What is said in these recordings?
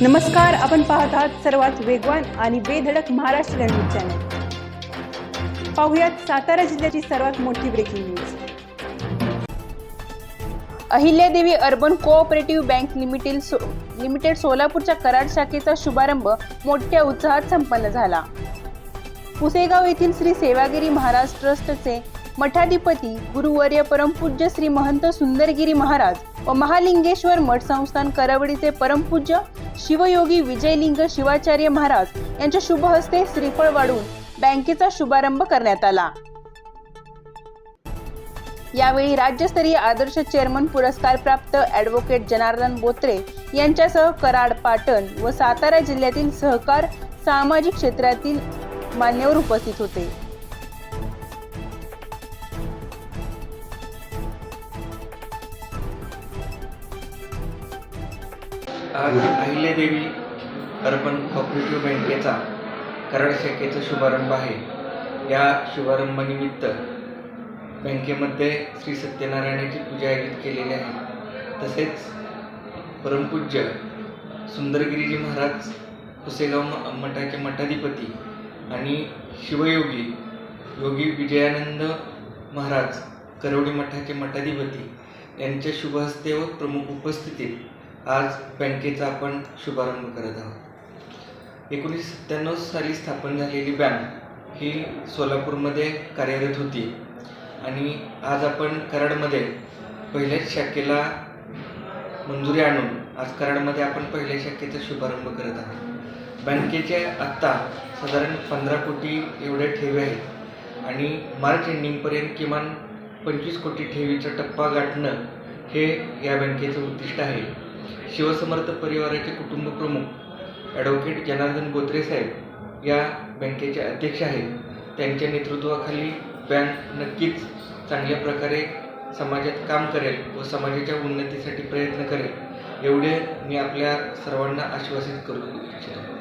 नमस्कार आपण पाहत आहात सर्वात वेगवान आणि बेधडक महाराष्ट्र न्यूज चॅनल पाहुयात सातारा जिल्ह्याची सर्वात मोठी breaking news Ahilyadevi urban cooperative bank limited so limited सोलापूरच्या कराड शाखेचा शुभारंभ मोठ्या उत्साहात संपन्न झाला. पुसेगाव येथील श्री सेवागिरी महाराज ट्रस्टचे मठाधिपती गुरुवर्य परमपूज्य श्री महंत सुंदरगिरी महाराज व महालिंगेश्वर मठ संस्थान करावडीचे परमपूज्य शिवयोगी विजयलिंग शिवाचार्य महाराज यांच्या शुभ हस्ते श्रीफळ वाढून बँकेचा शुभारंभ करण्यात आला. यावेळी राज्यस्तरीय आदर्श चेअरमन पुरस्कार प्राप्त ॲडव्होकेट जनार्दन बोत्रे यांच्यासह कराड पाटण व सातारा जिल्ह्यातील सहकार सामाजिक क्षेत्रातील मान्यवर उपस्थित होते. आज अहिल्यादेवी अर्बन कॉपरेटिव्ह बँकेचा कराड शाखेचा शुभारंभ आहे. या शुभारंभानिमित्त बँकेमध्ये श्री सत्यनारायणाची पूजा आयोजित केलेली आहे. तसेच परमपूज्य सुंदरगिरीजी महाराज पुसेगाव म- मठाचे मठाधिपती आणि शिवयोगी योगी विजयानंद महाराज करवडी मठाचे मठाधिपती यांच्या शुभहस्ते व प्रमुख उपस्थितीत आज बँकेचा आपण शुभारंभ करत आहोत. एकोणीसशे सत्त्याण्णव साली स्थापन झालेली बँक ही सोलापूरमध्ये कार्यरत होती. आणि आज आपण कराडमध्ये पहिल्याच शाखेला मंजुरी आणून आज कराडमध्ये आपण पहिल्या शाखेचा शुभारंभ करत आहोत. बँकेचे आत्ता साधारण पंधरा कोटी एवढे ठेवी आहेत. आणि मार्च एंडिंगपर्यंत किमान पंचवीस कोटी ठेवीचा टप्पा गाठणं हे या बँकेचं उद्दिष्ट आहे. शिवसमर्थ परिवाराचे कुटुंब प्रमुख ॲडव्होकेट जनार्दन बोत्रे साहेब या बँकेचे अध्यक्ष आहेत. त्यांच्या नेतृत्वाखाली बँक नक्कीच चांगल्या प्रकारे समाजात काम करेल व समाजाच्या उन्नतीसाठी प्रयत्न करेल. एवढे मी आपल्या सर्वांना आश्वासित करू इच्छितो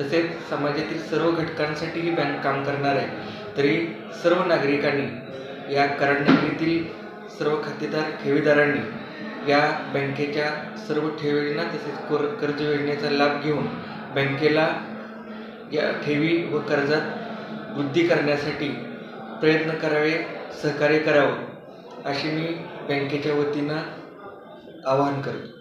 तसेच समाजातील सर्व घटकांसाठी ही बँक काम करणार आहे. तरी सर्व नागरिकांनी या कराडनगरीतील सर्व खातेदार ठेवीदारांनी या बँकेच्या सर्व ठेवींना तसेच कोर कर्ज योजनेचा लाभ घेऊन बँकेला या ठेवी व कर्जात वृद्धी करण्यासाठी प्रयत्न करावे सहकार्य करावं अशी मी बँकेच्या वतीनं आवाहन करतो.